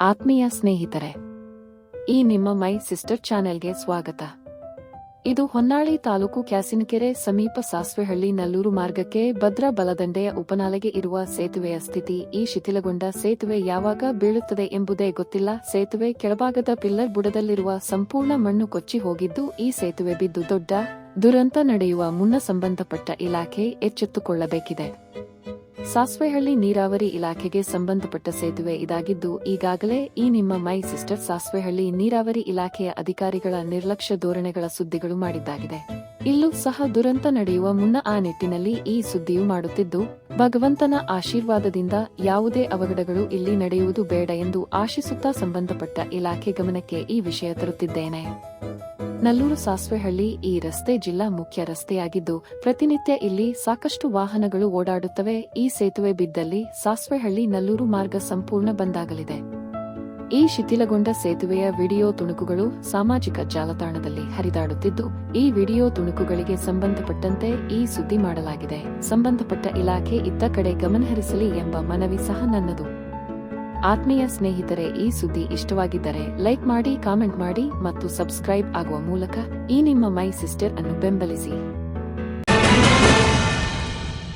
ಆತ್ಮೀಯ ಸ್ನೇಹಿತರೆ, ಈ ನಿಮ್ಮ ಮೈ ಸಿಸ್ಟರ್ ಚಾನೆಲ್ಗೆ ಸ್ವಾಗತ. ಇದು ಹೊನ್ನಾಳಿ ತಾಲೂಕು ಕ್ಯಾಸಿನಕೆರೆ ಸಮೀಪ ಸಾಸ್ವೆಹಳ್ಳಿ ನಲ್ಲೂರು ಮಾರ್ಗಕ್ಕೆ ಭದ್ರಾ ಬಲದಂಡೆಯ ಉಪನಾಲೆಗೆ ಇರುವ ಸೇತುವೆಯ ಸ್ಥಿತಿ ಈ ಶಿಥಿಲಗೊಂಡ ಸೇತುವೆ ಯಾವಾಗ ಬೀಳುತ್ತದೆ ಎಂಬುದೇ ಗೊತ್ತಿಲ್ಲ. ಸೇತುವೆ ಕೆಳಭಾಗದ ಪಿಲ್ಲರ್ ಬುಡದಲ್ಲಿರುವ ಸಂಪೂರ್ಣ ಮಣ್ಣು ಕೊಚ್ಚಿ ಹೋಗಿದ್ದು ಈ ಸೇತುವೆ ಬಿದ್ದು ದೊಡ್ಡ ದುರಂತ ನಡೆಯುವ ಮುನ್ನ ಸಂಬಂಧಪಟ್ಟ ಇಲಾಖೆ ಎಚ್ಚೆತ್ತುಕೊಳ್ಳಬೇಕಿದೆ. ಸಾಸ್ವೆಹಳ್ಳಿ ನೀರಾವರಿ ಇಲಾಖೆಗೆ ಸಂಬಂಧಪಟ್ಟ ಸೇತುವೆ ಇದಾಗಿದ್ದು, ಈಗಾಗಲೇ ಈ ನಿಮ್ಮ ಮೈ ಸಿಸ್ಟರ್ ಸಾಸ್ವೆಹಳ್ಳಿ ನೀರಾವರಿ ಇಲಾಖೆಯ ಅಧಿಕಾರಿಗಳ ನಿರ್ಲಕ್ಷ್ಯ ಧೋರಣೆಗಳ ಸುದ್ದಿಗಳು ಮಾಡಿದ್ದಾಗಿದೆ. ಇಲ್ಲೂ ಸಹ ದುರಂತ ನಡೆಯುವ ಮುನ್ನ ಆ ನಿಟ್ಟಿನಲ್ಲಿ ಈ ಸುದ್ದಿಯು ಮಾಡುತ್ತಿದ್ದು, ಭಗವಂತನ ಆಶೀರ್ವಾದದಿಂದ ಯಾವುದೇ ಅವಘಡಗಳು ಇಲ್ಲಿ ನಡೆಯುವುದು ಬೇಡ ಎಂದು ಆಶಿಸುತ್ತಾ ಸಂಬಂಧಪಟ್ಟ ಇಲಾಖೆ ಗಮನಕ್ಕೆ ಈ ವಿಷಯ ತರುತ್ತಿದ್ದೇನೆ. ನಲ್ಲೂರು ಸಾಸ್ವೆಹಳ್ಳಿ ಈ ರಸ್ತೆ ಜಿಲ್ಲಾ ಮುಖ್ಯ ರಸ್ತೆಯಾಗಿದ್ದು, ಪ್ರತಿನಿತ್ಯ ಇಲ್ಲಿ ಸಾಕಷ್ಟು ವಾಹನಗಳು ಓಡಾಡುತ್ತವೆ. ಈ ಸೇತುವೆ ಬಿದ್ದಲ್ಲಿ ಸಾಸ್ವೆಹಳ್ಳಿ ನಲ್ಲೂರು ಮಾರ್ಗ ಸಂಪೂರ್ಣ ಬಂದಾಗಲಿದೆ. ಈ ಶಿಥಿಲಗೊಂಡ ಸೇತುವೆಯ ವಿಡಿಯೋ ತುಣುಕುಗಳು ಸಾಮಾಜಿಕ ಜಾಲತಾಣದಲ್ಲಿ ಹರಿದಾಡುತ್ತಿದ್ದು, ಈ ವಿಡಿಯೋ ತುಣುಕುಗಳಿಗೆ ಸಂಬಂಧಪಟ್ಟಂತೆ ಈ ಸುದ್ದಿ ಮಾಡಲಾಗಿದೆ. ಸಂಬಂಧಪಟ್ಟ ಇಲಾಖೆ ಇದ್ದ ಕಡೆ ಗಮನಹರಿಸಲಿ ಎಂಬ ಮನವಿ ಸಹ ನನ್ನದು. ಆತ್ಮೀಯ ಸ್ನೇಹಿತರೆ, ಈ ಸುದ್ದಿ ಇಷ್ಟವಾಗಿದ್ದರೆ ಲೈಕ್ ಮಾಡಿ, ಕಾಮೆಂಟ್ ಮಾಡಿ ಮತ್ತು ಸಬ್ಸ್ಕ್ರೈಬ್ ಆಗುವ ಮೂಲಕ ಈ ನಿಮ್ಮ ಮೈ ಸಿಸ್ಟರ್ ಅನ್ನು ಬೆಂಬಲಿಸಿ.